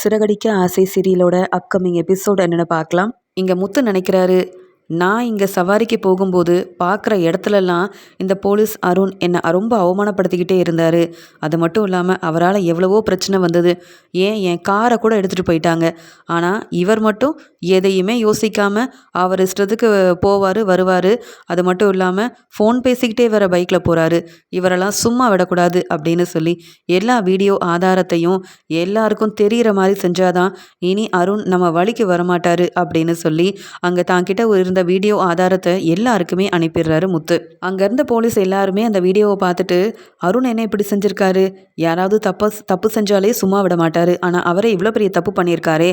சிறகடிக்க ஆசை சீரியலோட upcoming episode என்னென்னு பார்க்கலாம். இங்கே முத்து நினைக்கிறாரு நான் இங்கே சவாரிக்கு போகும்போது பார்க்குற இடத்துலலாம் இந்த போலீஸ் அருண் என்னை ரொம்ப அவமானப்படுத்திக்கிட்டே இருந்தார். அது மட்டும் இல்லாமல் அவரால் எவ்வளவோ பிரச்சனை வந்தது. ஏன் என் காரை கூட எடுத்துகிட்டு போயிட்டாங்க. ஆனால் இவர் மட்டும் எதையுமே யோசிக்காமல் அவர் இஷ்டத்துக்கு போவார் வருவார். அது மட்டும் இல்லாமல் ஃபோன் பேசிக்கிட்டே வர பைக்கில் போகிறாரு இவரெல்லாம் சும்மா விடக்கூடாது அப்படின்னு சொல்லி எல்லா வீடியோ ஆதாரத்தையும் எல்லாருக்கும் தெரிகிற மாதிரி செஞ்சாதான் இனி அருண் நம்ம வழிக்கு வரமாட்டார் அப்படின்னு சொல்லி அங்கே தாங்கிட்ட இருந்த வீடியோ ஆதாரத்தை எல்லாருக்குமே அனுப்பிடுறாரு முத்து. அங்கேருந்த போலீஸ் எல்லாருமே அந்த வீடியோவை பார்த்துட்டு அருண் என்ன இப்படி செஞ்சுருக்காரு? யாராவது தப்பு தப்பு செஞ்சாலே சும்மா விட மாட்டார். ஆனால் அவரே இவ்வளோ பெரிய தப்பு பண்ணியிருக்காரே.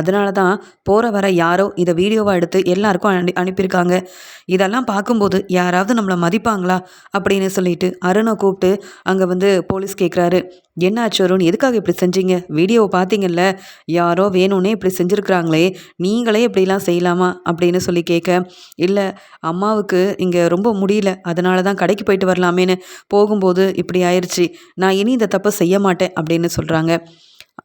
அதனால தான் போகிற வர யாரோ இதை வீடியோவாக எடுத்து எல்லாருக்கும் அனு அனுப்பியிருக்காங்க. இதெல்லாம் பார்க்கும்போது யாராவது நம்மளை மதிப்பாங்களா? அப்படின்னு சொல்லிட்டு அருணை கூப்பிட்டு அங்கே வந்து போலீஸ் கேட்குறாரு என்ன ஆச்சு அருண்? எதுக்காக இப்படி செஞ்சீங்க? வீடியோவை பார்த்தீங்கல்ல? யாரோ வேணும்னே இப்படி செஞ்சுருக்குறாங்களே. நீங்களே இப்படிலாம் செய்யலாமா? அப்படின்னு சொல்லி கேட்க இல்லை அம்மாவுக்கு இங்கே ரொம்ப முடியல அதனால தான் கடைக்கு போயிட்டு வரலாமேன்னு போகும்போது இப்படி ஆயிடுச்சு நான் இனி இந்த தப்பை செய்ய மாட்டேன் அப்படின்னு சொல்கிறாங்க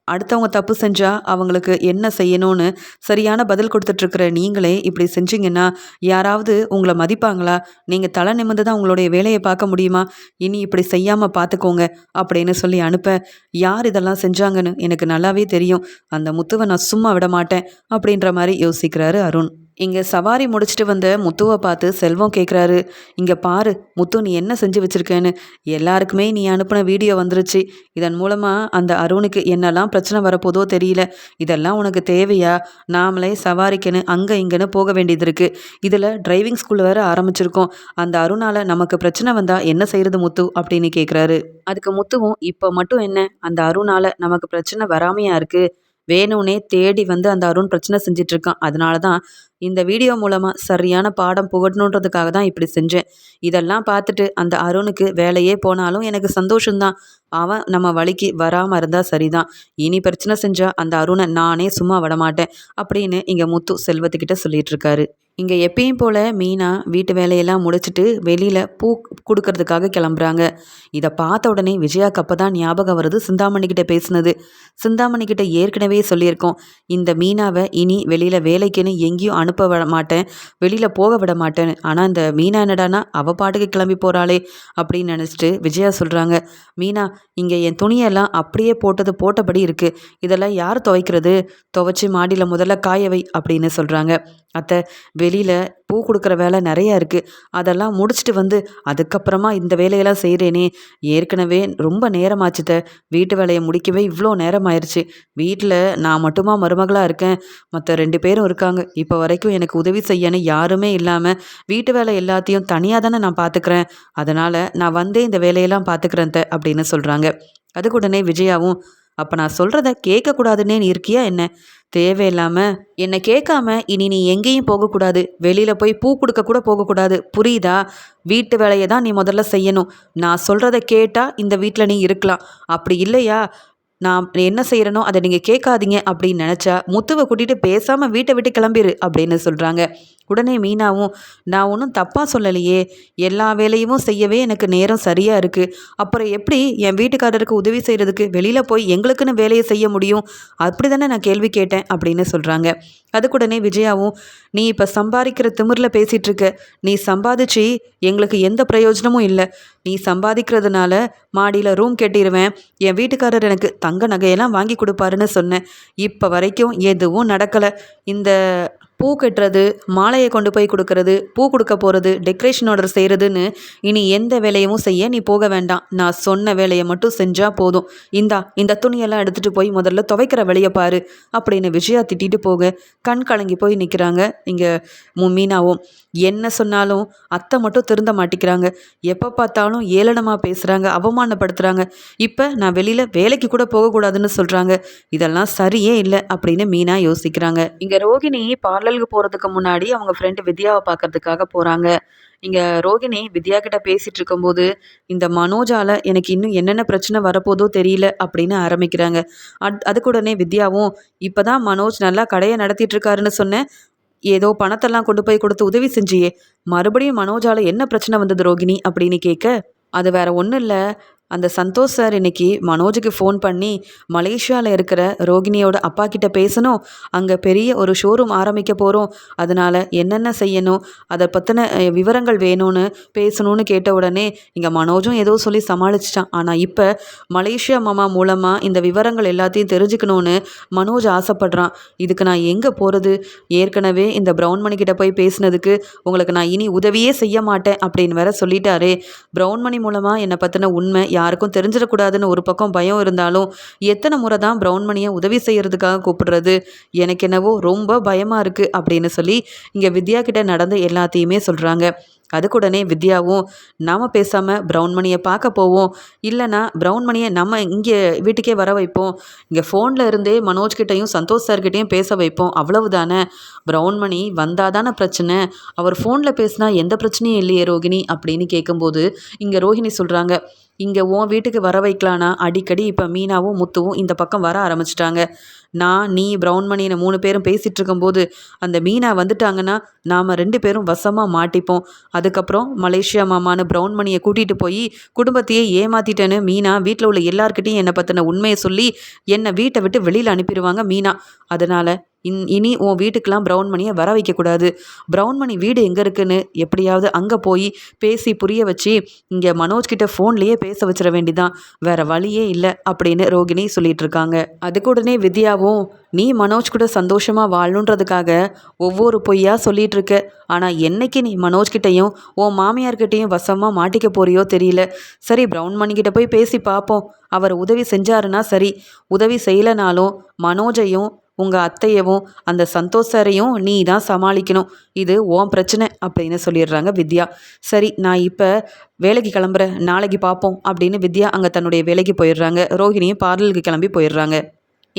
அடுத்தவங்க தப்பு செஞ்சால் அவங்களுக்கு என்ன செய்யணும்னு சரியான பதில் கொடுத்துட்ருக்குற நீங்களே இப்படி செஞ்சீங்கன்னா யாராவது உங்களை மதிப்பாங்களா? நீங்கள் தலை நிமிர்ந்து தான் உங்களுடைய வேலையை பார்க்க முடியுமா? இனி இப்படி செய்யாமல் பார்த்துக்கோங்க அப்படின்னு சொல்லி அனுப்ப யார் இதெல்லாம் செஞ்சாங்கன்னு எனக்கு நல்லாவே தெரியும். அந்த முத்துவை நான் சும்மா விட மாட்டேன் அப்படின்ற மாதிரி யோசிக்கிறாரு அருண். இங்கே சவாரி முடிச்சுட்டு வந்த முத்துவை பார்த்து செல்வம் கேட்குறாரு இங்கே பாரு முத்து நீ என்ன செஞ்சு வச்சுருக்கேன்னு? எல்லாருக்குமே நீ அனுப்பின வீடியோ வந்துருச்சு. இதன் மூலமாக அந்த அருணுக்கு என்னெல்லாம் பிரச்சனை வரப்போதோ தெரியல. இதெல்லாம் உனக்கு தேவையா? நாமளே சவாரிக்குன்னு அங்கே இங்கேன்னு போக வேண்டியது இருக்குது இதில் டிரைவிங் ஸ்கூல் வேறு ஆரம்பிச்சிருக்கோம். அந்த அருணால் நமக்கு பிரச்சனை வந்தால் என்ன செய்கிறது முத்து? அப்படின்னு கேட்குறாரு அதுக்கு முத்துவும் இப்போ மட்டும் என்ன? அந்த அருணால் நமக்கு பிரச்சனை வராமையா இருக்குது வேணும்னே தேடி வந்து அந்த அருண் பிரச்சனை செஞ்சிட்ருக்கான் அதனால தான் இந்த வீடியோ மூலமாக சரியான பாடம் புகட்டணுன்றதுக்காக தான் இப்படி செஞ்சேன். இதெல்லாம் பார்த்துட்டு அந்த அருணுக்கு வேலையே போனாலும் எனக்கு சந்தோஷம்தான். அவன் நம்ம வழிக்கு வராமல் இருந்தால் சரிதான். இனி பிரச்சனை செஞ்சால் அந்த அருணை நானே சும்மா விடமாட்டேன் அப்படின்னு இங்கே முத்து செல்வத்துக்கிட்ட சொல்லிட்டு இருக்காரு இங்கே எப்பயும் போல் மீனா வீட்டு வேலையெல்லாம் முடிச்சுட்டு வெளியில் பூ கொடுக்கறதுக்காக கிளம்புறாங்க. இதை பார்த்த உடனே விஜயாக்கு அப்போ தான் ஞாபகம் வருது சிந்தாமணிக்கிட்ட பேசுனது. சிந்தாமணிக்கிட்ட ஏற்கனவே சொல்லியிருக்கோம். இந்த மீனாவை இனி வெளியில் வேலைக்குன்னு எங்கேயும் அனுப்ப விட மாட்டேன். வெளியில் போக விட மாட்டேன். ஆனால் இந்த மீனா என்னடானா அவள் பாட்டுக்கு கிளம்பி போகிறாளே அப்படின்னு நினச்சிட்டு விஜயா சொல்கிறாங்க மீனா இங்கே என் துணியெல்லாம் அப்படியே போட்டது போட்டபடி இருக்குது இதெல்லாம் யார் துவைக்கிறது? துவைச்சி மாடியில் முதல்ல காயவை அப்படின்னு சொல்கிறாங்க அத்தை வெளியில் பூ கொடுக்குற வேலை நிறையா இருக்குது அதெல்லாம் முடிச்சுட்டு வந்து அதுக்கப்புறமா இந்த வேலையெல்லாம் செய்கிறேனே ஏற்கனவே ரொம்ப நேரமாச்சுத வீட்டு வேலையை முடிக்கவே இவ்வளோ நேரம் ஆயிடுச்சு வீட்டில் நான் மட்டுமா மருமகளாக இருக்கேன்? மற்ற ரெண்டு பேரும் இருக்காங்க. இப்போ வரைக்கும் எனக்கு உதவி செய்யன்னு யாருமே இல்லாமல் வீட்டு வேலை எல்லாத்தையும் தனியாக தானே நான் பார்த்துக்கிறேன் அதனால் நான் வந்தே இந்த வேலையெல்லாம் பார்த்துக்கிறேன் அப்படின்னு சொல்கிறாங்க அதுக்கு உடனே விஜயாவும் அப்போ நான் சொல்கிறத கேட்கக்கூடாதுன்னே நீ இருக்கியா என்ன? தேவையில்லாமல் என்னை கேட்காம இனி நீ எங்கேயும் போகக்கூடாது. வெளியில் போய் பூ கொடுக்க கூட போகக்கூடாது. புரியுதா? வீட்டு வேலையை தான் நீ முதல்ல செய்யணும். நான் சொல்கிறத கேட்டால் இந்த வீட்டில் நீ இருக்கலாம். அப்படி இல்லையா? நான் என்ன செய்கிறனோ அதை நீங்கள் கேட்காதீங்க அப்படின்னு நினச்சா முத்துவை கூட்டிகிட்டு பேசாமல் வீட்டை விட்டு கிளம்பிடு அப்படின்னு சொல்கிறாங்க உடனே மீனாவும் நான் ஒன்றும் தப்பாக சொல்லலையே. எல்லா வேலையும் செய்யவே எனக்கு நேரம் சரியாக இருக்குது அப்புறம் எப்படி என் வீட்டுக்காரருக்கு உதவி செய்கிறதுக்கு வெளியில் போய் எங்களுக்குன்னு வேலையை செய்ய முடியும்? அப்படி தானே நான் கேள்வி கேட்டேன் அப்படின்னு சொல்கிறாங்க அதுக்குடனே விஜயாவும் நீ இப்போ சம்பாதிக்கிற திமிரில் பேசிகிட்டு இருக்க. நீ சம்பாதிச்சு எங்களுக்கு எந்த பிரயோஜனமும் இல்லை. நீ சம்பாதிக்கிறதுனால மாடியில் ரூம் கட்டிடுவேன் என் வீட்டுக்காரர் எனக்கு தங்க நகையெல்லாம் வாங்கி கொடுப்பாருன்னு சொன்னேன். இப்போ வரைக்கும் எதுவும் நடக்கலை. இந்த பூ கட்டுறது மாலையை கொண்டு போய் கொடுக்கறது பூ கொடுக்க போகிறது டெக்கரேஷன் ஆர்டர் செய்கிறதுன்னு இனி எந்த வேலையும் செய்ய நீ போக வேண்டாம். நான் சொன்ன வேலையை மட்டும் செஞ்சால் போதும். இந்தா இந்த துணியெல்லாம் எடுத்துகிட்டு போய் முதல்ல துவைக்கிற வேலையை பாரு அப்படின்னு விஜயா திட்டிட்டு போக கண் கலங்கி போய் நிற்கிறாங்க இங்கே மீனாவும். என்ன சொன்னாலும் அத்தை மட்டும் திருந்த மாட்டிக்கிறாங்க. எப்போ பார்த்தாலும் ஏளனமாக பேசுகிறாங்க அவமானப்படுத்துகிறாங்க இப்போ நான் வெளியில் வேலைக்கு கூட போகக்கூடாதுன்னு சொல்கிறாங்க இதெல்லாம் சரியே இல்லை அப்படின்னு மீனா யோசிக்கிறாங்க. இங்கே ரோகிணி பார்லர் பார்லருக்கு போகிறதுக்கு முன்னாடி அவங்க ஃப்ரெண்டு வித்யாவை பார்க்கறதுக்காக போகிறாங்க இங்கே ரோகிணி வித்யா கிட்ட பேசிகிட்டு இருக்கும்போது இந்த மனோஜால் எனக்கு இன்னும் என்னென்ன பிரச்சனை வரப்போதோ தெரியல அப்படின்னு ஆரம்பிக்கிறாங்க. அத் அதுக்கு உடனே வித்யாவும் இப்போ தான் மனோஜ் நல்லா கடையை நடத்திட்டு இருக்காருன்னு சொன்னேன். ஏதோ பணத்தெல்லாம் கொண்டு போய் கொடுத்து உதவி செஞ்சியே. மறுபடியும் மனோஜால என்ன பிரச்சனை வந்தது ரோகிணி? அப்படின்னு கேட்க அது வேற ஒன்றும் இல்லை. அந்த சந்தோஷ் சார் இன்னைக்கு மனோஜுக்கு ஃபோன் பண்ணி மலேசியாவில் இருக்கிற ரோகிணியோட அப்பா கிட்ட பேசணும். அங்கே பெரிய ஒரு ஷோரூம் ஆரம்பிக்க போகிறோம் அதனால் என்னென்ன செய்யணும் அதை பற்றின விவரங்கள் வேணும்னு பேசணும்னு கேட்ட உடனே இங்கே மனோஜும் ஏதோ சொல்லி சமாளிச்சிட்டான். ஆனால் இப்போ மலேசியா மாமா மூலமாக இந்த விவரங்கள் எல்லாத்தையும் தெரிஞ்சுக்கணும்னு மனோஜ் ஆசைப்படுறான். இதுக்கு நான் எங்கே போகிறது ஏற்கனவே இந்த ப்ரௌன் கிட்ட போய் பேசினதுக்கு உங்களுக்கு நான் இனி உதவியே செய்ய மாட்டேன் அப்படின்னு வேற சொல்லிட்டாரு. ப்ரௌன்மணி மூலமாக என்னை பற்றின உண்மை யாருக்கும் தெரிஞ்சிடக்கூடாதுன்னு ஒரு பக்கம் பயம் இருந்தாலும் எத்தனை முறை தான் ப்ரௌன் மணியை உதவி செய்கிறதுக்காக கூப்பிடுறது? எனக்கு என்னவோ ரொம்ப பயமாக இருக்குது அப்படின்னு சொல்லி இங்கே வித்யா கிட்ட நடந்த எல்லாத்தையுமே சொல்கிறாங்க அதுக்குடனே வித்யாவும் நாம் பேசாமல் ப்ரௌன் மணியை பார்க்க போவோம். இல்லைனா ப்ரௌன் மணியை நம்ம இங்கே வீட்டுக்கே வர வைப்போம். இங்கே ஃபோனில் இருந்தே மனோஜ்கிட்டையும் சந்தோஷ் சார்கிட்டையும் பேச வைப்போம். அவ்வளவுதானே. ப்ரௌன் மணி வந்தால் தானே பிரச்சனை. அவர் ஃபோனில் பேசினா எந்த பிரச்சனையும் இல்லையே ரோகிணி அப்படின்னு கேட்கும்போது இங்கே ரோஹிணி சொல்கிறாங்க இங்கே உன் வீட்டுக்கு வர வைக்கலான்னா அடிக்கடி இப்போ மீனாவும் முத்துவும் இந்த பக்கம் வர ஆரம்பிச்சிட்டாங்க. நான் நீ ப்ரௌன் மணின்னு மூணு பேரும் பேசிகிட்டு இருக்கும்போது அந்த மீனா வந்துட்டாங்கன்னா நாம் ரெண்டு பேரும் வசமாக மாட்டிப்போம். அதுக்கப்புறம் மலேசியா மாமான்னு ப்ரௌன் மணியை கூட்டிகிட்டு போய் குடும்பத்தையே ஏமாத்திட்டேன்னு மீனா வீட்டில் உள்ள எல்லாருக்கிட்டையும் என்னை பற்றின உண்மையை சொல்லி என்னை வீட்டை விட்டு வெளியில் அனுப்பிடுவாங்க மீனா. அதனால் இன் இனி உன் வீட்டுக்கெலாம் ப்ரௌன் மணியை வர வைக்கக்கூடாது. ப்ரௌன் மணி வீடு எங்கே இருக்குன்னு எப்படியாவது அங்கே போய் பேசி புரிய வச்சு இங்கே மனோஜ் கிட்ட ஃபோன்லேயே பேச வச்சிட வேண்டிதான். வேற வழியே இல்லை அப்படின்னு ரோகிணி சொல்லிட்டு இருக்காங்க அதுக்கு உடனே வித்யாவும் நீ மனோஜ் கூட சந்தோஷமாக வாழணுன்றதுக்காக ஒவ்வொரு பொய்யா சொல்லிட்டு இருக்க ஆனால் என்னைக்கு நீ மனோஜ் கிட்டேயும் உன் மாமியார்கிட்டையும் வசமாக மாட்டிக்க போறியோ தெரியல. சரி ப்ரௌன் மணிக்கிட்ட போய் பேசி பார்ப்போம் அவர் உதவி செஞ்சாருன்னா சரி. உதவி செய்யலைனாலும் மனோஜையும் உங்கள் அத்தையவும் அந்த சந்தோஷரையும் நீ தான் சமாளிக்கணும். இது ஓன் பிரச்சனை அப்படின்னு சொல்லிடுறாங்க வித்யா. சரி நான் இப்போ வேலைக்கு கிளம்புறேன். நாளைக்கு பார்ப்போம் அப்படின்னு வித்யா அங்கே தன்னுடைய வேலைக்கு போயிடுறாங்க. ரோஹிணியும் பார்லருக்கு கிளம்பி போயிடுறாங்க.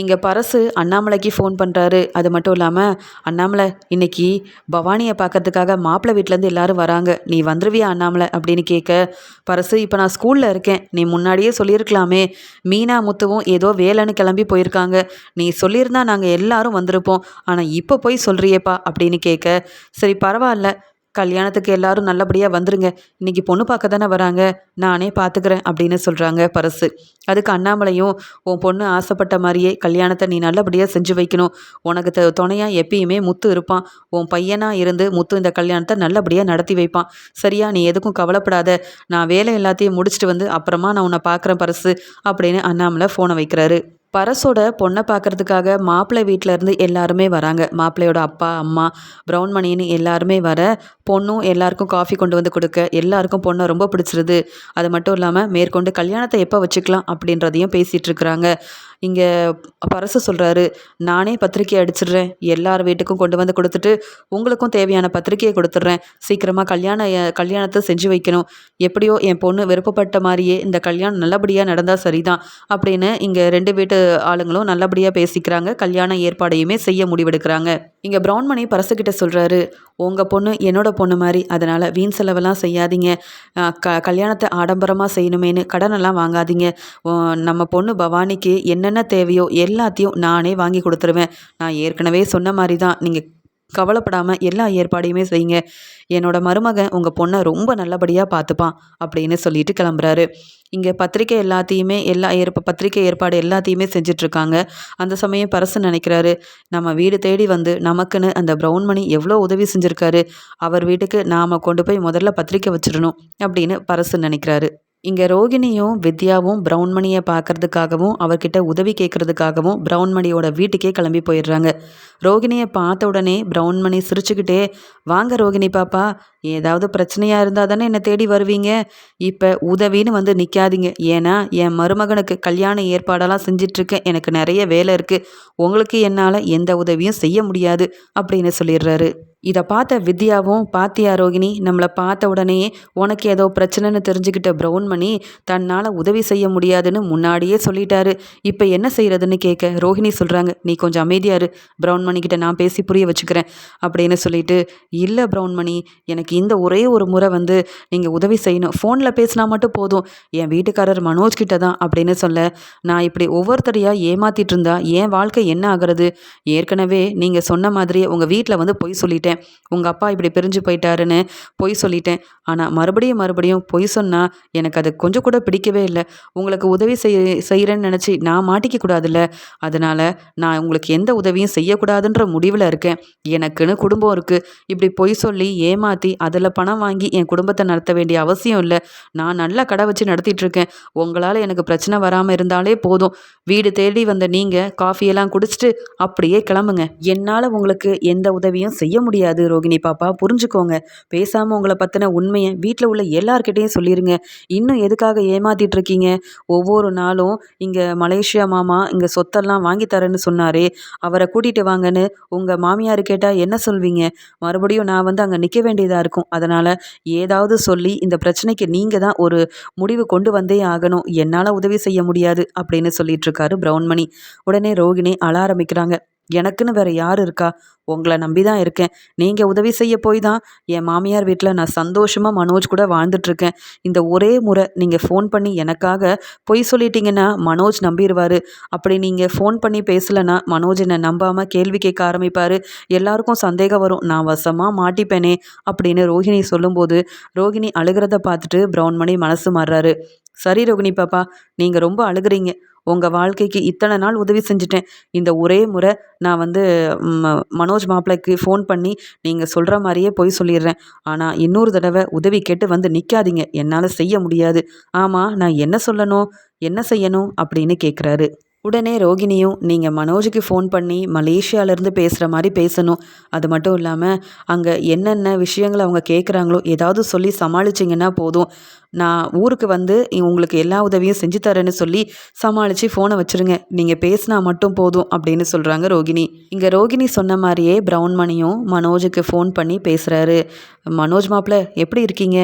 இங்கே பரசு அண்ணாமலைக்கு ஃபோன் பண்ணுறாரு அது மட்டும் இல்லாமல் அண்ணாமலை இன்னைக்கு பவானியை பார்க்கறதுக்காக மாப்பிள்ளை வீட்டிலேருந்து எல்லாரும் வராங்க. நீ வந்துருவியா அண்ணாமலை? அப்படின்னு கேட்க பரசு இப்போ நான் ஸ்கூலில் இருக்கேன். நீ முன்னாடியே சொல்லியிருக்கலாமே. மீனா முத்துவும் ஏதோ வேலைன்னு கிளம்பி போயிருக்காங்க. நீ சொல்லியிருந்தா நாங்கள் எல்லாரும் வந்திருப்போம். ஆனால் இப்போ போய் சொல்கிறியேப்பா அப்படின்னு கேட்க சரி பரவாயில்ல. கல்யாணத்துக்கு எல்லாரும் நல்லபடியாக வந்துருங்க. இன்னைக்கு பொண்ணு பார்க்க தானே வராங்க. நானே பார்த்துக்கிறேன் அப்படின்னு சொல்கிறாங்க பரசு. அதுக்கு அண்ணாமலையும் உன் பொண்ணு ஆசைப்பட்ட மாதிரியே கல்யாணத்தை நீ நல்லபடியாக செஞ்சு வைக்கணும். உனக்கு த துணையாக எப்பயுமே முத்து இருப்பான். உன் பையனாக இருந்து முத்து இந்த கல்யாணத்தை நல்லபடியாக நடத்தி வைப்பான். சரியா நீ எதுக்கும் கவலைப்படாத. நான் வேலை எல்லாத்தையும் முடிச்சுட்டு வந்து அப்புறமா நான் உன்னை பார்க்குறேன் பரசு அப்படின்னு அண்ணாமலை ஃபோனை வைக்கிறாரு. பரசோட பொண்ணை பார்க்கறதுக்காக மாப்பிள்ளை வீட்டிலேருந்து எல்லாருமே வராங்க. மாப்பிள்ளையோட அப்பா அம்மா ப்ரௌன் மணின்னு எல்லாருமே வர பொண்ணும் எல்லாருக்கும் காஃபி கொண்டு வந்து கொடுக்க எல்லாருக்கும் பொண்ணை ரொம்ப பிடிச்சிருது. அது மட்டும் இல்லாமல் மேற்கொண்டு கல்யாணத்தை எப்போ வச்சுக்கலாம் அப்படின்றதையும் பேசிகிட்டு இருக்கிறாங்க. இங்கே பரசு சொல்கிறாரு நானே பத்திரிக்கை அடிச்சிடுறேன். எல்லார் வீட்டுக்கும் கொண்டு வந்து கொடுத்துட்டு உங்களுக்கும் தேவையான பத்திரிக்கையை கொடுத்துட்றேன். சீக்கிரமாக கல்யாண கல்யாணத்தை செஞ்சு வைக்கணும். எப்படியோ என் பொண்ணு விருப்பப்பட்ட மாதிரியே இந்த கல்யாணம் நல்லபடியாக நடந்தால் சரிதான் அப்படின்னு இங்கே ரெண்டு வீட்டு ஆளுங்களும் நல்லபடியாக பேசிக்கிறாங்க. கல்யாண ஏற்பாடையுமே செய்ய முடிவெடுக்கிறாங்க. இங்கே ப்ரௌன் பரசுக்கிட்ட சொல்கிறாரு உங்கள் பொண்ணு என்னோட பொண்ணு மாதிரி அதனால் வீண் செலவெல்லாம் செய்யாதீங்க. க கல்யாணத்தை ஆடம்பரமாக செய்யணுமேனு கடனெல்லாம் வாங்காதீங்க. நம்ம பொண்ணு பவானிக்கு என்னென்ன தேவையோ எல்லாத்தையும் நானே வாங்கி கொடுத்துருவேன். நான் ஏற்கனவே சொன்ன மாதிரி தான். நீங்கள் கவலைப்படாமல் எல்லா ஏற்பாடையுமே செய்யுங்க. என்னோட மருமகன் உங்கள் பொண்ணை ரொம்ப நல்லபடியாக பார்த்துப்பான் அப்படின்னு சொல்லிட்டு கிளம்புறாரு. இங்கே பத்திரிக்கை எல்லாத்தையுமே எல்லா ஏற்ப பத்திரிக்கை ஏற்பாடு எல்லாத்தையுமே செஞ்சிட்ருக்காங்க. அந்த சமயம் பரசு நினைக்கிறாரு நம்ம வீடு தேடி வந்து நமக்குன்னு அந்த ப்ரௌன் மணி எவ்வளோ உதவி செஞ்சுருக்காரு. அவர் வீட்டுக்கு நாம் கொண்டு போய் முதல்ல பத்திரிக்கை வச்சிடணும் அப்படின்னு பரசு நினைக்கிறாரு. இங்கே ரோகிணியும் வித்யாவும் ப்ரௌன்மணியை பார்க்கறதுக்காகவும் அவர்கிட்ட உதவி கேட்குறதுக்காகவும் ப்ரௌன்மணியோட வீட்டுக்கே கிளம்பி போயிடுறாங்க. ரோகிணியை பார்த்த உடனே ப்ரௌன்மணி சிரிச்சுக்கிட்டே வாங்க ரோகிணி பாப்பா ஏதாவது பிரச்சனையாக இருந்தால் தானே என்னை தேடி வருவீங்க? இப்போ உதவின்னு வந்து நிற்காதீங்க ஏன்னா என் மருமகனுக்கு கல்யாண ஏற்பாடெல்லாம் செஞ்சிட்ருக்கேன். எனக்கு நிறைய வேலை இருக்குது உங்களுக்கு என்னால் எந்த உதவியும் செய்ய முடியாது. அப்படின்னு சொல்லிடுறாரு. இதை பார்த்த வித்யாவும் பாத்தியா ரோகிணி நம்மளை பார்த்த உடனே உனக்கு ஏதோ பிரச்சனைன்னு தெரிஞ்சுக்கிட்ட ப்ரௌன் மணி தன்னால் உதவி செய்ய முடியாதுன்னு முன்னாடியே சொல்லிட்டாரு. இப்போ என்ன செய்கிறதுன்னு கேட்க ரோஹிணி சொல்கிறாங்க நீ கொஞ்சம் அமைதியாரு ப்ரௌன் மணிக்கிட்ட நான் பேசி புரிய வச்சுக்கிறேன் அப்படின்னு சொல்லிட்டு இல்லை ப்ரௌன் மணி எனக்கு இந்த ஒரே ஒரு முறை வந்து நீங்கள் உதவி செய்யணும். ஃபோனில் பேசினா மட்டும் போதும். என் வீட்டுக்காரர் மனோஜ் கிட்ட தான் அப்படின்னு சொல்ல நான் இப்படி ஒவ்வொருத்தரையாக ஏமாத்திட்டு இருந்தா என் வாழ்க்கை என்ன ஆகிறது? ஏற்கனவே நீங்கள் சொன்ன மாதிரியே உங்கள் வீட்டில் வந்து பொய் சொல்லிட்டேன். சொல்லிட்டேன். உங்கள் அப்பா இப்படி பிரிஞ்சு போயிட்டாருன்னு பொய் சொல்லிட்டேன். ஆனால் மறுபடியும் மறுபடியும் பொய் சொன்னால் எனக்கு அது கொஞ்சம் கூட பிடிக்கவே இல்லை. உங்களுக்கு உதவி செய் செய்கிறேன்னு நினச்சி நான் மாட்டிக்க கூடாதுல்ல? அதனால் நான் உங்களுக்கு எந்த உதவியும் செய்யக்கூடாதுன்ற முடிவில் இருக்கேன். எனக்குன்னு குடும்பம் இருக்குது இப்படி பொய் சொல்லி ஏமாற்றி அதில் பணம் வாங்கி என் குடும்பத்தை நடத்த வேண்டிய அவசியம் இல்லை. நான் நல்லா கடை வச்சு நடத்திட்டுருக்கேன் உங்களால் எனக்கு பிரச்சனை வராமல் இருந்தாலே போதும். வீடு தேடி வந்த நீங்கள் காஃபியெல்லாம் குடிச்சிட்டு அப்படியே கிளம்புங்க. என்னால் உங்களுக்கு எந்த உதவியும் செய்ய முடியாது. ரோகிணி பாப்பா. புரிஞ்சுக்கோங்க. பேசாமல் உங்களை பற்றின உண்மையை வீட்டில் உள்ள எல்லார்கிட்டேயும் சொல்லிடுங்க இன்னும் எதுக்காக ஏமாத்திட்டு இருக்கீங்க? ஒவ்வொரு நாளும் இங்கே மலேசியா மாமா இங்கே சொத்தெல்லாம் வாங்கி தரேன்னு சொன்னாரே. அவரை கூட்டிகிட்டு வாங்கன்னு உங்கள் மாமியார் கேட்டால் என்ன சொல்வீங்க? மறுபடியும் நான் வந்து அங்கே நிற்க வேண்டியதாக இருக்கும். அதனால் ஏதாவது சொல்லி இந்த பிரச்சனைக்கு நீங்கள் தான் ஒரு முடிவு கொண்டு வந்தே ஆகணும். என்னால் உதவி செய்ய முடியாது அப்படின்னு சொல்லிட்டு இருக்காரு பிரவுன்மணி உடனே ரோகிணி அழ ஆரம்பிக்கிறாங்க. எனக்குன்னு வேற யார் இருக்கா? உங்களை நம்பி தான் இருக்கேன். நீங்கள் உதவி செய்ய போய் தான் என் மாமியார் வீட்டில் நான் சந்தோஷமாக மனோஜ் கூட வாழ்ந்துட்டுருக்கேன். இந்த ஒரே முறை நீங்கள் ஃபோன் பண்ணி எனக்காக பொய் சொல்லிட்டீங்கன்னா மனோஜ் நம்பிடுவார் அப்படி நீங்கள் ஃபோன் பண்ணி பேசலைன்னா மனோஜ் என்னை நம்பாமல் கேள்வி கேட்க ஆரம்பிப்பார். எல்லாருக்கும் சந்தேகம் வரும். நான் வசமாக மாட்டிப்பேனே அப்படின்னு ரோஹிணி சொல்லும்போது ரோஹிணி அழுகிறத பார்த்துட்டு ப்ரௌன்மணி மனசு மாறுறாரு. சரி ரோகிணி பாப்பா நீங்கள் ரொம்ப அழுகுறீங்க. உங்கள் வாழ்க்கைக்கு இத்தனை நாள் உதவி செஞ்சுட்டேன். இந்த ஒரே முறை நான் வந்து மனோஜ் மாப்பிளைக்கு ஃபோன் பண்ணி நீங்கள் சொல்கிற மாதிரியே போய் சொல்லிடுறேன். ஆனால் இன்னொரு தடவை உதவி கேட்டு வந்து நிற்காதீங்க என்னால் செய்ய முடியாது. ஆமாம் நான் என்ன சொல்லணும்? என்ன செய்யணும்? அப்படின்னு கேட்குறாரு உடனே ரோகிணியும் நீங்கள் மனோஜுக்கு ஃபோன் பண்ணி மலேசியாவிலேருந்து பேசுகிற மாதிரி பேசணும். அது மட்டும் இல்லாமல் அங்கே என்னென்ன விஷயங்களை அவங்க கேட்குறாங்களோ ஏதாவது சொல்லி சமாளிச்சிங்கன்னா போதும். நான் ஊருக்கு வந்து உங்களுக்கு எல்லா உதவியும் செஞ்சு தரேன்னு சொல்லி சமாளித்து ஃபோனை வச்சுருங்க. நீங்கள் பேசினா மட்டும் போதும் அப்படின்னு சொல்கிறாங்க ரோகிணி. இங்கே ரோகிணி சொன்ன மாதிரியே ப்ரௌன் மணியும் மனோஜுக்கு ஃபோன் பண்ணி பேசுகிறாரு மனோஜ் மாப்பிள்ள எப்படி இருக்கீங்க?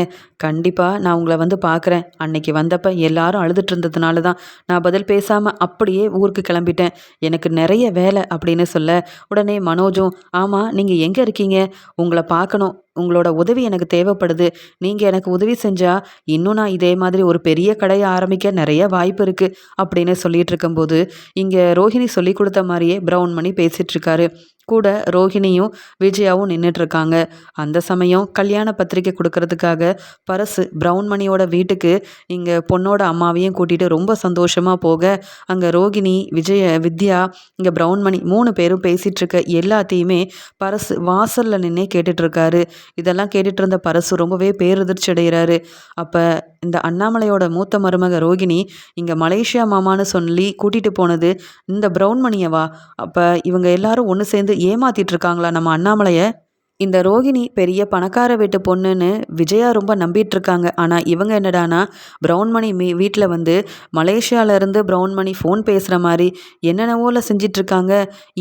கண்டிப்பாக நான் உங்களை வந்து பார்க்குறேன் அன்னைக்கு வந்தப்போ எல்லாரும் அழுதுட்டு இருந்ததுனால தான் நான் பதில் பேசாமல் அப்படியே ஊருக்கு கிளம்பிட்டேன். எனக்கு நிறைய வேலை அப்படின்னு சொல்ல உடனே மனோஜும் ஆமாம் நீங்கள் எங்கே இருக்கீங்க? உங்களை பார்க்கணும். உங்களோட உதவி எனக்கு தேவைப்படுது. நீங்கள் எனக்கு உதவி செஞ்சால் இன்னும் நான் இதே மாதிரி ஒரு பெரிய கடையை ஆரம்பிக்க நிறைய வாய்ப்பு இருக்குது அப்படின்னு சொல்லிட்டு இருக்கும்போது இங்கே ரோஹிணி சொல்லி கொடுத்த மாதிரியே ப்ரௌன் மணி பேசிகிட்ருக்காரு கூட ரோஹிணியும் விஜயாவும் நின்றுட்டுருக்காங்க அந்த சமயம் கல்யாண பத்திரிக்கை கொடுக்கறதுக்காக பரசு ப்ரௌன் மணியோட வீட்டுக்கு இங்கே பொண்ணோட அம்மாவையும் கூட்டிகிட்டு ரொம்ப சந்தோஷமாக போக அங்கே ரோகிணி விஜய வித்யா இங்கே ப்ரௌன் மணி மூணு பேரும் பேசிகிட்ருக்க எல்லாத்தையுமே பரசு வாசலில் நின்னே கேட்டுட்ருக்காரு. இதெல்லாம் கேட்டுட்டு இருந்த பரசு ரொம்பவே பேரதிர்ச்சி அடைகிறாரு. அப்போ இந்த அண்ணாமலையோட மூத்த மருமக ரோகிணி இங்கே மலேசியா மாமான்னு சொல்லி கூட்டிகிட்டு போனது இந்த ப்ரௌன் மணியவா? அப்போ இவங்க எல்லாரும் ஒன்று சேர்ந்து ஏமாத்திட்டு இருக்காங்களா நம்ம அண்ணாமலையை? இந்த ரோகிணி பெரிய பணக்கார வீட்டு பொண்ணுன்னு விஜயா ரொம்ப நம்பிட்டு இருக்காங்க ஆனால் இவங்க என்னடானா ப்ரௌன்மணி மீ வீட்டில் வந்து மலேசியாவிலேருந்து ப்ரௌன்மணி ஃபோன் பேசுகிற மாதிரி என்னென்னவோல செஞ்சிட்ருக்காங்க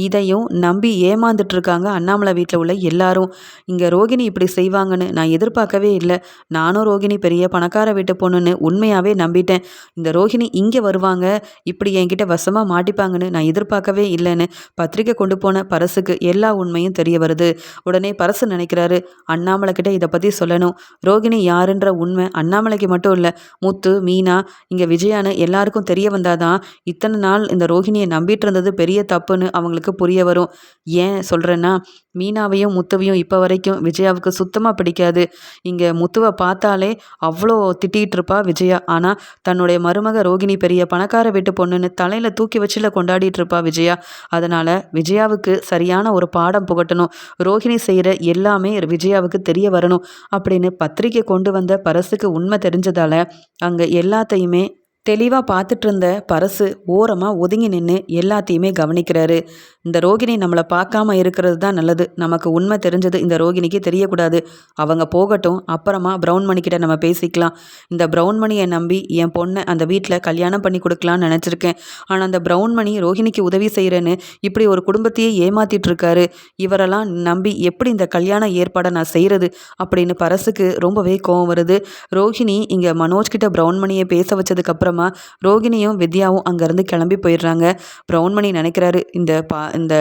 இதையும் நம்பி ஏமாந்துட்டு இருக்காங்க அண்ணாமலை வீட்டில் உள்ள எல்லாரும். இங்கே ரோகிணி இப்படி செய்வாங்கன்னு நான் எதிர்பார்க்கவே இல்லை. நானும் ரோகிணி பெரிய பணக்கார வீட்டு பொண்ணுன்னு உண்மையாகவே நம்பிட்டேன். இந்த ரோகிணி இங்கே வருவாங்க இப்படி என்கிட்ட வசமாக மாட்டிப்பாங்கன்னு நான் எதிர்பார்க்கவே இல்லைன்னு பத்திரிக்கை கொண்டு போன பரசுக்கு எல்லா உண்மையும் தெரிய வருது. உடனே பரசு நினைக்கிறாரு. அண்ணாமலை கிட்ட இதை பற்றி சொல்லணும். ரோகிணி யாருன்ற உண்மை அண்ணாமலைக்கு மட்டும் இல்லை. முத்து மீனா இங்கே விஜயான்னு எல்லாருக்கும் தெரிய வந்தாதான் இத்தனை நாள் இந்த ரோகிணியை நம்பிட்டு இருந்தது பெரிய தப்புன்னு அவங்களுக்கு புரிய வரும். ஏன் சொல்கிறேன்னா மீனாவையும் முத்துவையும் இப்போ வரைக்கும் விஜயாவுக்கு சுத்தமாக பிடிக்காது. இங்கே முத்துவை பார்த்தாலே அவ்வளோ திட்டிகிட்டு இருப்பா விஜயா. ஆனால் தன்னுடைய மருமக ரோகிணி பெரிய பணக்கார வீட்டு பொண்ணுன்னு தலையில் தூக்கி வச்சுல கொண்டாடிட்டு இருப்பா விஜயா. அதனால் விஜயாவுக்கு சரியான ஒரு பாடம் புகட்டணும். ரோஹிணி செய்கிற எல்லாமே விஜயாவுக்கு தெரிய வரணும் அப்படின்னு பத்திரிக்கை கொண்டு வந்த பரசுக்கு உண்மை தெரிஞ்சதால் அங்கே எல்லாத்தையுமே தெளிவாக பார்த்துட்டு இருந்த பரசு ஓரமாக ஒதுங்கி நின்று எல்லாத்தையுமே கவனிக்கிறாரு. இந்த ரோகிணி நம்மளை பார்க்காம இருக்கிறது தான் நல்லது. நமக்கு உண்மை தெரிஞ்சது இந்த ரோகிணிக்கு தெரியக்கூடாது. அவங்க போகட்டும் அப்புறமா ப்ரௌன் மணிக்கிட்ட நம்ம பேசிக்கலாம். இந்த ப்ரௌன் மணியை நம்பி என் பொண்ணை அந்த வீட்டில் கல்யாணம் பண்ணி கொடுக்கலான்னு நினச்சிருக்கேன். ஆனால் அந்த ப்ரௌன் மணி ரோஹிணிக்கு உதவி செய்கிறேன்னு இப்படி ஒரு குடும்பத்தையே ஏமாத்திட்டு இருக்காரு இவரெல்லாம் நம்பி எப்படி இந்த கல்யாண ஏற்பாடை நான் செய்கிறது அப்படின்னு பரசுக்கு ரொம்பவே கோவம் வருது. ரோஹிணி இங்கே மனோஜ்கிட்ட ப்ரௌன் மணியை பேச வச்சதுக்கப்புறமா அப்புறமா ரோகிணியும் வித்யாவும் அங்கேருந்து கிளம்பி போயிடுறாங்க. ப்ரௌன்மணி நினைக்கிறாரு இந்த பா இந்த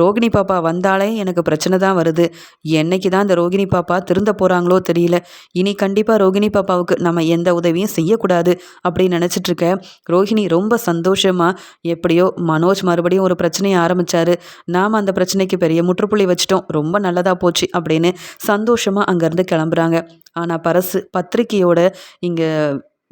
ரோகிணி பாப்பா வந்தாலே எனக்கு பிரச்சனை தான் வருது. என்னைக்கு தான் இந்த ரோகிணி பாப்பா திருந்த போகிறாங்களோ தெரியல. இனி கண்டிப்பாக ரோகிணி பாப்பாவுக்கு நம்ம எந்த உதவியும் செய்யக்கூடாது அப்படின்னு நினச்சிட்ருக்க ரோஹிணி ரொம்ப சந்தோஷமாக எப்படியோ மனோஜ் மறுபடியும் ஒரு பிரச்சனையை ஆரம்பித்தார் நாம் அந்த பிரச்சனைக்கு பெரிய முற்றுப்புள்ளி வச்சிட்டோம். ரொம்ப நல்லதாக போச்சு அப்படின்னு சந்தோஷமாக அங்கேருந்து கிளம்புறாங்க. ஆனால் பரசு பத்திரிக்கையோட இங்கே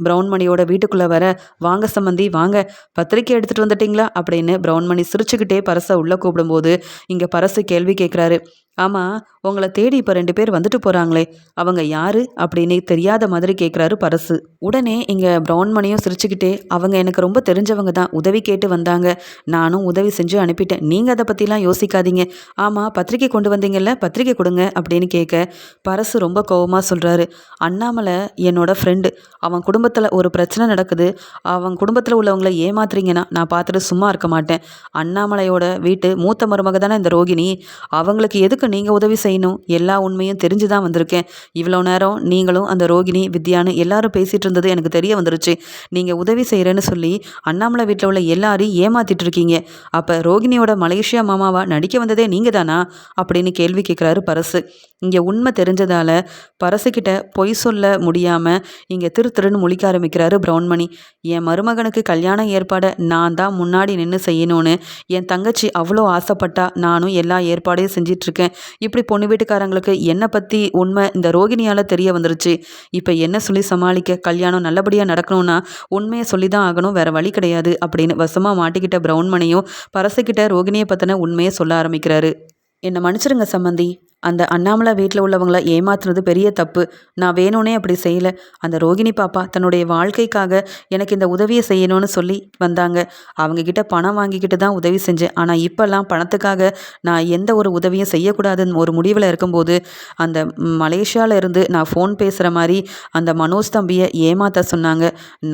பிரவுன்மணியோட வீட்டுக்குள்ளே வர வாங்க சம்மந்தி வாங்க. பத்திரிக்கை எடுத்துகிட்டு வந்துட்டீங்களா? அப்படின்னு பிரவுன்மணி சிரிச்சுக்கிட்டே பரசை உள்ளே கூப்பிடும்போது இங்கே பரசு கேள்வி கேட்குறாரு ஆமாம் உங்களை தேடி இப்போ ரெண்டு பேர் வந்துட்டு போகிறாங்களே அவங்க யாரு அப்படின்னு தெரியாத மாதிரி கேட்குறாரு பரசு. உடனே இங்கே பிரௌன்மணியும் சிரிச்சுக்கிட்டே அவங்க எனக்கு ரொம்ப தெரிஞ்சவங்க தான். உதவி கேட்டு வந்தாங்க. நானும் உதவி செஞ்சு அனுப்பிட்டேன். நீங்கள் அதை பற்றிலாம் யோசிக்காதீங்க. ஆமாம் பத்திரிக்கை கொண்டு வந்தீங்கல்ல பத்திரிக்கை கொடுங்க அப்படின்னு கேட்க பரசு ரொம்ப கோவமாக சொல்கிறாரு அண்ணாமலை என்னோட ஃப்ரெண்டு அவன் குடும்பத்தில் ஒரு பிரச்சனை நடக்குது. அவன் குடும்பத்தில் உள்ளவங்களை ஏமாத்துறீங்கன்னா நான் பார்த்துட்டு சும்மா இருக்க மாட்டேன். அண்ணாமலையோட வீட்டு மூத்த மருமக தானே இந்த ரோகிணி. அவங்களுக்கு எதுக்கு நீங்கள் உதவி செய்யணும். எல்லா உண்மையும் தெரிஞ்சு தான் வந்திருக்கேன். இவ்வளோ நேரம் நீங்களும் அந்த ரோகிணி வித்யான்னு எல்லாரும் பேசிகிட்டு இருந்தது எனக்கு தெரிய வந்துருச்சு. நீங்கள் உதவி செய்கிறேன்னு சொல்லி அண்ணாமலை வீட்டில் உள்ள எல்லாரையும் ஏமாத்திட்டு இருக்கீங்க. அப்போ ரோகிணியோட மலேசியா மாமாவா நடிக்க வந்ததே நீங்கள் தானா அப்படின்னு கேள்வி கேட்குறாரு பரசு. இங்கே உண்மை தெரிஞ்சதால் பரசுக்கிட்ட பொய் சொல்ல முடியாமல் இங்கே திரு திருன்னு முழிக்க ஆரம்பிக்கிறாரு பிரவுன்மணி. என் மருமகனுக்கு கல்யாண ஏற்பாடை நான் தான் முன்னாடி நின்று செய்யணும்னு என் தங்கச்சி அவ்வளோ ஆசைப்பட்டா நானும் எல்லா ஏற்பாடையும் செஞ்சிட்ருக்கேன் இப்படி பொண்ணு வீட்டுக்காரங்களுக்கு என்னை பற்றி உண்மை இந்த ரோகிணியால் தெரிய வந்துருச்சு. இப்போ என்ன சொல்லி சமாளிக்க? கல்யாணம் நல்லபடியாக நடக்கணும்னா உண்மையை சொல்லி தான் ஆகணும் வேறு வழி கிடையாது அப்படின்னு வசமாக மாட்டிக்கிட்ட ப்ரௌன்மணியும் பரசுக்கிட்ட ரோகிணியை பற்றின உண்மையை சொல்ல ஆரம்பிக்கிறாரு. என்னை மன்னிச்சிருங்க சம்மந்தி அந்த அண்ணாமலை வீட்டில் உள்ளவங்கள ஏமாத்துறது பெரிய தப்பு. நான் வேணும்னே அப்படி செய்யலை. அந்த ரோகிணி பாப்பா தன்னுடைய வாழ்க்கைக்காக எனக்கு இந்த உதவியை செய்யணும்னு சொல்லி வந்தாங்க. அவங்கக்கிட்ட பணம் வாங்கிக்கிட்டு தான் உதவி செஞ்சேன். ஆனால் இப்போல்லாம் பணத்துக்காக நான் எந்த ஒரு உதவியும் செய்யக்கூடாதுன்னு ஒரு முடிவில் இருக்கும்போது அந்த மலேசியாவில் இருந்து நான் ஃபோன் பேசுகிற மாதிரி அந்த மனோஜ் தம்பியை ஏமாற்ற சொன்னாங்க.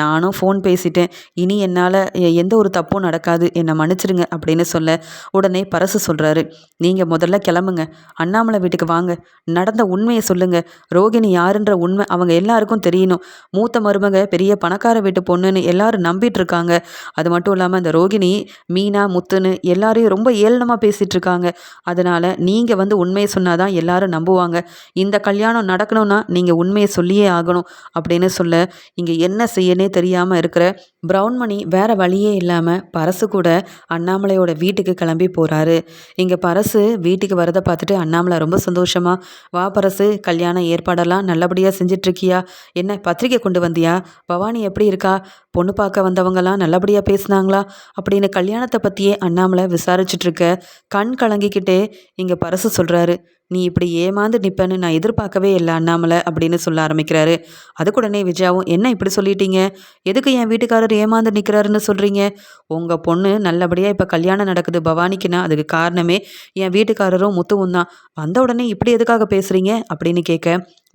நானும் ஃபோன் பேசிட்டேன். இனி என்னால் எந்த ஒரு தப்பும் நடக்காது. என்னை மன்னிச்சிடுங்க அப்படின்னு சொல்ல உடனே பரசு சொல்கிறாரு நீங்கள் முதல்ல கிளம்புங்க. அண்ணாமலை அண்ணாமலை வீட்டுக்கு வாங்க. நடந்த உண்மையை சொல்லுங்க. ரோகிணி யாருன்ற உண்மை அவங்க எல்லாருக்கும் தெரியணும். மூத்த மருமக பெரிய பணக்கார வீட்டு பொண்ணுன்னு எல்லாரும் நம்பிட்டு இருக்காங்க. அது மட்டும் இல்லாமல் இந்த ரோகிணி மீனா முத்துன்னு எல்லாரையும் ரொம்ப ஏளனமாக பேசிட்டு இருக்காங்க. அதனால நீங்கள் வந்து உண்மையை சொன்னாதான் எல்லாரும் நம்புவாங்க. இந்த கல்யாணம் நடக்கணும்னா நீங்கள் உண்மையை சொல்லியே ஆகணும் அப்படின்னு சொல்ல இங்கே என்ன செய்யனே தெரியாமல் இருக்கிற ப்ரௌன் மணி வேற வழியே இல்லாமல் பரசு கூட அண்ணாமலையோட வீட்டுக்கு கிளம்பி போகிறாரு இங்கே பரசு வீட்டுக்கு வரதை பார்த்துட்டு அண்ணாமலை ரொம்ப சந்தோஷமா வா பரசு கல்யாண ஏற்பாடெல்லாம் நல்லபடியாக செஞ்சிட்ருக்கியா? என்ன பத்திரிக்கை கொண்டு வந்தியா? பவானி எப்படி இருக்கா? பொண்ணு பார்க்க வந்தவங்கலாம் நல்லபடியாக பேசுனாங்களா? அப்படின்னு கல்யாணத்தை பற்றியே அண்ணாமலை விசாரிச்சுட்ருக்க கண் கலங்கிக்கிட்டே இங்கே பரசு சொல்கிறாரு நீ இப்படி ஏமாந்து நிற்பேன்னு நான் எதிர்பார்க்கவே இல்லை அண்ணாமலை அப்படின்னு சொல்ல ஆரம்பிக்கிறாரு. அதுக்குடனே விஜயாவும் என்ன இப்படி சொல்லிட்டீங்க? எதுக்கு என் வீட்டுக்காரர் ஏமாந்து நிற்கிறாருன்னு சொல்கிறீங்க உங்கள் பொண்ணு நல்லபடியாக இப்போ கல்யாணம் நடக்குது பவானிக்குன்னா அதுக்கு காரணமே என் வீட்டுக்காரரும் முத்துவும் தான். வந்த உடனே இப்படி எதுக்காக பேசுகிறீங்க அப்படின்னு கேட்க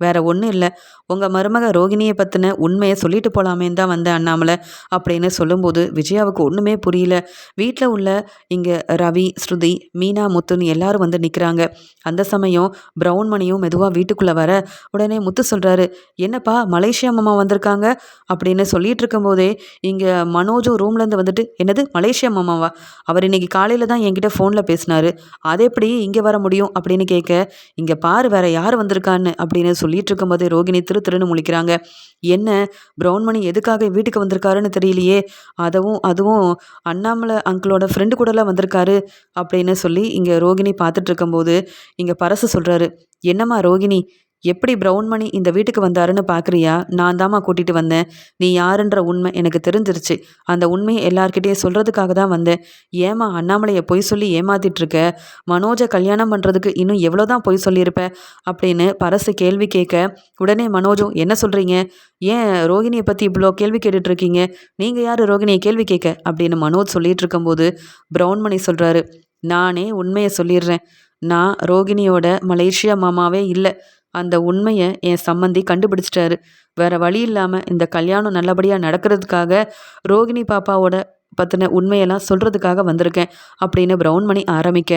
வேற ஒன்றும் இல்லை. உங்கள் மருமக ரோகிணியை பற்றின உண்மையை சொல்லிட்டு போகலாமேன்னு தான் வந்தேன் அண்ணாமலை அப்படின்னு சொல்லும்போது விஜயாவுக்கு ஒன்றுமே புரியல. வீட்டில் உள்ள இங்கே ரவி ஸ்ருதி மீனா முத்துன்னு எல்லாரும் வந்து நிற்கிறாங்க அந்த சமயம் ப்ரௌன் மணியும் மெதுவாக வீட்டுக்குள்ளே வர உடனே முத்து சொல்கிறாரு என்னப்பா மலேசியா மாமா வந்திருக்காங்க? அப்படின்னு சொல்லிட்டு இருக்கும்போதே இங்கே மனோஜும் ரூம்லேருந்து வந்துட்டு என்னது மலேசியா மாமாவா? அவர் இன்னைக்கு காலையில் தான் என்கிட்ட ஃபோனில் பேசினார். அது எப்படி இங்கே வர முடியும்? அப்படின்னு கேட்க இங்கே பாரு வேற யார் வந்திருக்கான்னு அப்படின்னு சொல்லிட்டு இருக்கும்போது ரோகிணி திரு திருன்னு முழிக்கிறாங்க. என்ன? ப்ரௌன்மணி எதுக்காக வீட்டுக்கு வந்திருக்காருன்னு தெரியலையே. அதுவும் அதுவும் அண்ணாமலை அங்கிளோட ஃப்ரெண்டு கூடலாம் வந்திருக்காரு அப்படின்னு சொல்லி இங்கே ரோகிணி பார்த்துட்டு இருக்கும்போது இங்கே பரசு சொல்கிறாரு என்னம்மா ரோகிணி? எப்படி ப்ரௌன் மணி இந்த வீட்டுக்கு வந்தாருன்னு பார்க்குறியா நான் தாம்மா கூட்டிகிட்டு வந்தேன். நீ யாருன்ற உண்மை எனக்கு தெரிஞ்சிருச்சு. அந்த உண்மையை எல்லார்கிட்டேயும் சொல்கிறதுக்காக தான் வந்தேன். ஏமா அண்ணாமலையை பொய் சொல்லி ஏமாத்திட்ருக்க மனோஜை கல்யாணம் பண்ணுறதுக்கு இன்னும் எவ்வளோ தான் பொய் சொல்லியிருப்ப? அப்படின்னு பரசு கேள்வி கேட்க உடனே மனோஜும் என்ன சொல்கிறீங்க ஏன் ரோகிணியை பற்றி இவ்வளோ கேள்வி கேட்டுட்ருக்கீங்க? நீங்கள் யார் ரோகிணியை கேள்வி கேட்க? அப்படின்னு மனோஜ் சொல்லிட்டு இருக்கும்போது ப்ரௌன் மணி சொல்கிறாரு நானே உண்மையை சொல்லிடுறேன். நான் ரோகிணியோட மலேசியா மாமாவே இல்லை. அந்த உண்மையை என் சம்மந்தி கண்டுபிடிச்சிட்டாரு. வேற வழி இல்லாமல் இந்த கல்யாணம் நல்லபடியாக நடக்கிறதுக்காக ரோகிணி பாப்பாவோட பற்றின உண்மையெல்லாம் சொல்கிறதுக்காக வந்திருக்கேன் அப்படின்னு ப்ரௌன் மணி ஆரம்பிக்க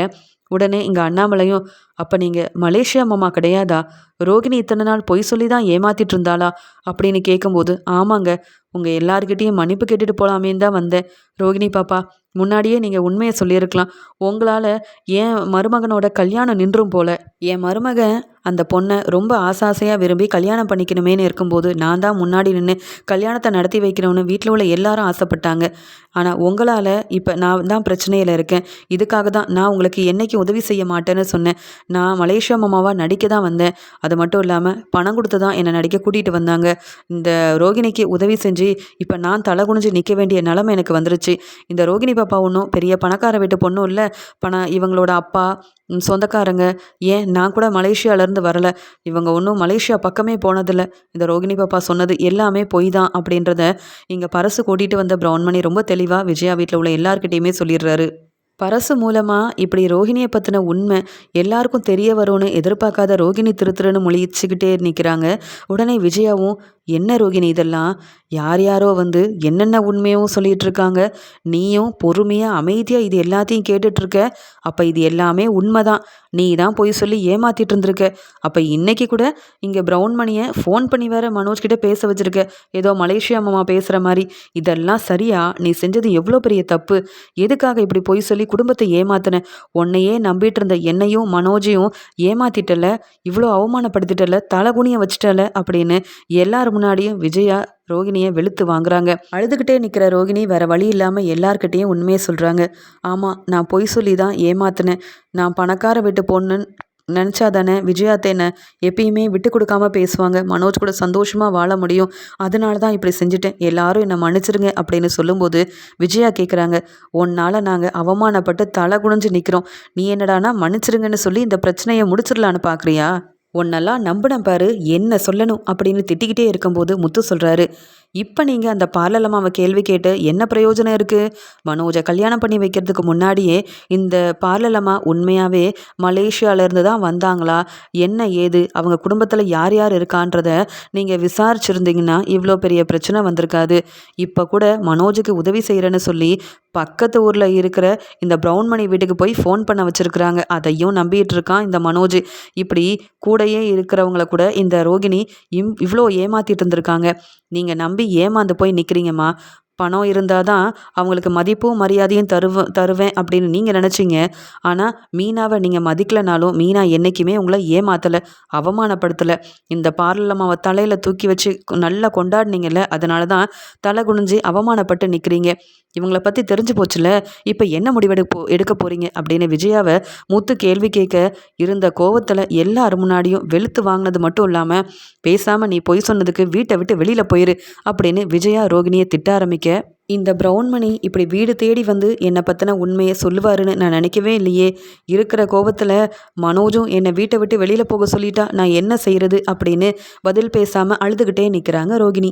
உடனே இங்கே அண்ணாமலையும் அப்போ நீங்கள் மலேசியா மாமா கிடையாதா? ரோகிணி இத்தனை நாள் பொய் சொல்லி தான் ஏமாத்திட்டு இருந்தாளா? அப்படின்னு கேட்கும்போது ஆமாங்க உங்கள் எல்லாருக்கிட்டேயும் மன்னிப்பு கேட்டுட்டு போகலாமேன்னு தான் வந்தேன். ரோகிணி பாப்பா முன்னாடியே நீங்கள் உண்மையை சொல்லியிருக்கலாம். உங்களால் என் மருமகனோட கல்யாணம் நின்றும் போல. என் மருமகன் அந்த பொண்ணை ரொம்ப ஆசாசையாக விரும்பி கல்யாணம் பண்ணிக்கணுமேனு இருக்கும்போது நான் தான் முன்னாடி நின்று கல்யாணத்தை நடத்தி வைக்கணும்னு வீட்டில் உள்ள எல்லாரும் ஆசைப்பட்டாங்க. ஆனால் உங்களால் இப்போ நான் தான் பிரச்சனையில் இருக்கேன். இதுக்காக தான் நான் உங்களுக்கு என்றைக்கு உதவி செய்ய மாட்டேன்னு சொன்னேன். நான் மலேசியா மாமாவாக நடிக்க தான் வந்தேன். அது மட்டும் இல்லாமல் பணம் கொடுத்து தான் என்னை நடிக்க கூட்டிகிட்டு வந்தாங்க. இந்த ரோகிணிக்கு உதவி செஞ்சு இப்போ நான் தலை குனிஞ்சு நிற்க வேண்டிய நிலமை எனக்கு வந்துருச்சு. இந்த ரோகிணி பாப்பா ஒன்றும் பெரிய பணக்கார வீட்டு பொண்ணும் இல்லை. பணம் இவங்களோட அப்பா சொந்தக்காரங்க. ஏன் நான் கூட மலேசியாவிலேருந்து வரல. இவங்க ஒன்றும் மலேசியா பக்கமே போனதில்லை. இந்த ரோகிணி பாப்பா சொன்னது எல்லாமே பொய் தான் அப்படின்றத இங்கே பரசு கூட்டிகிட்டு வந்த பிரவுன்மணி ரொம்ப தெளிவாக விஜயா வீட்டில் உள்ள எல்லார்கிட்டேயுமே சொல்லிடுறாரு. பரசு மூலமாக இப்படி ரோகிணியை பற்றின உண்மை எல்லாருக்கும் தெரிய வரும்னு எதிர்பார்க்காத ரோகிணி திருத்துறன்னு மொழிச்சுக்கிட்டே நிற்கிறாங்க உடனே விஜயாவும் என்ன ரோகிணி இதெல்லாம்? யார் யாரோ வந்து என்னென்ன உண்மையும் சொல்லிகிட்டு இருக்காங்க? நீயும் பொறுமையாக அமைதியாக இது எல்லாத்தையும் கேட்டுட்ருக்க அப்போ இது எல்லாமே உண்மைதான். நீ தான் போய் சொல்லி ஏமாத்திட்டு இருந்திருக்க அப்போ இன்னைக்கு கூட இங்கே ப்ரௌன் மணியை ஃபோன் பண்ணி வேற மனோஜ் கிட்ட பேச வச்சிருக்க. ஏதோ மலேசியா மாமா பேசுகிற மாதிரி. இதெல்லாம் சரியா? நீ செஞ்சது எவ்வளோ பெரிய தப்பு? எதுக்காக இப்படி போய் சொல்லி குடும்பத்தை ஏமாத்தின? உன்னையே நம்பிட்டு இருந்த என்னையும் மனோஜையும் ஏமாத்திட்டல? இவ்வளோ அவமானப்படுத்திட்டல? தலகுனிய வச்சுட்டல? அப்படின்னு எல்லார் முன்னாடியும் விஜயா ரோகிணியை வெளுத்து வாங்குறாங்க. அழுதுகிட்டே நிற்கிற ரோகிணி வேற வழி இல்லாமல் எல்லார்கிட்டேயும் உண்மையை சொல்கிறாங்க ஆமாம் நான் பொய் சொல்லி தான் ஏமாத்தினேன். நான் பணக்கார விட்டு பொண்ணுன்னு நினச்சா தானே விஜயாத்தேனை எப்பயுமே விட்டு கொடுக்காம பேசுவாங்க. மனோஜ் கூட சந்தோஷமாக வாழ முடியும். அதனால தான் இப்படி செஞ்சுட்டேன். எல்லாரும் என்னை மன்னிச்சிருங்க அப்படின்னு சொல்லும்போது விஜயா கேட்குறாங்க உன்னால் நாங்கள் அவமானப்பட்டு தலை குனிஞ்சு நிற்கிறோம் நீ என்னடானா மன்னிச்சிருங்கன்னு சொல்லி இந்த பிரச்சனையை முடிச்சிடலான்னு பார்க்குறியா உன்னெல்லாம் நம்பினேன் பாரு என்ன சொல்லணும் அப்படின்னு திட்டிக்கிட்டே இருக்கும்போது முத்து சொல்கிறாரு இப்போ நீங்கள் அந்த பார்லலம்மாவை கேள்வி கேட்டு என்ன பிரயோஜனம் இருக்குது மனோஜை கல்யாணம் பண்ணி வைக்கிறதுக்கு முன்னாடியே இந்த பார்லலம்மா உண்மையாகவே மலேசியாவிலேருந்து தான் வந்தாங்களா? என்ன ஏது? அவங்க குடும்பத்தில் யார் யார் இருக்கான்றத நீங்கள் விசாரிச்சிருந்தீங்கன்னா இவ்வளோ பெரிய பிரச்சனை வந்திருக்காது. இப்போ கூட மனோஜுக்கு உதவி செய்கிறேன்னு சொல்லி பக்கத்து ஊரில் இருக்கிற இந்த ப்ரௌன் மணி வீட்டுக்கு போய் ஃபோன் பண்ண வச்சுருக்குறாங்க. அதையும் நம்பிட்டு இருக்கான் இந்த மனோஜ். இப்படி கூடையே இருக்கிறவங்கள கூட இந்த ரோகிணி இம் இவ்வளோ ஏமாற்றிட்டு இருந்திருக்காங்க. நீங்கள் நம்பி ஏமாந்து போய் நிற்கிறீங்கம்மா பணம் இருந்தால் தான் அவங்களுக்கு மதிப்பும் மரியாதையும் தருவ தருவேன் அப்படின்னு நீங்கள் நினச்சிங்க. ஆனால் மீனாவை நீங்கள் மதிக்கலைனாலும் மீனா என்றைக்குமே உங்களை ஏமாத்தலை அவமானப்படுத்தலை. இந்த பார்லம்மாவை தலையில் தூக்கி வச்சு நல்லா கொண்டாடினீங்கல்ல அதனால தான் தலை குனிஞ்சு அவமானப்பட்டு நிற்கிறீங்க இவங்கள பற்றி தெரிஞ்சு போச்சுல இப்போ என்ன முடிவெடுப்போ எடுக்க போகிறீங்க அப்படின்னு விஜயாவை மூத்து கேள்வி கேட்க இருந்த கோவத்தில் எல்லார் முன்னாடியும் வெளுத்து வாங்கினது மட்டும் இல்லாமல் பேசாமல் நீ பொய் சொன்னதுக்கு வீட்டை விட்டு வெளியில் போயிரு அப்படின்னு விஜயா ரோகிணியை திட்ட ஆரம்பிக்க இந்த ப்ரௌன் மணி இப்படி வீடு தேடி வந்து என்னை பற்றின உண்மையை சொல்லுவாருன்னு நான் நினைக்கவே இல்லையே. இருக்கிற கோபத்தில் மனோஜும் என்னை வீட்டை விட்டு வெளியில் போக சொல்லிட்டா நான் என்ன செய்கிறது அப்படின்னு பதில் பேசாமல் அழுதுகிட்டே நிற்கிறாங்க ரோகிணி.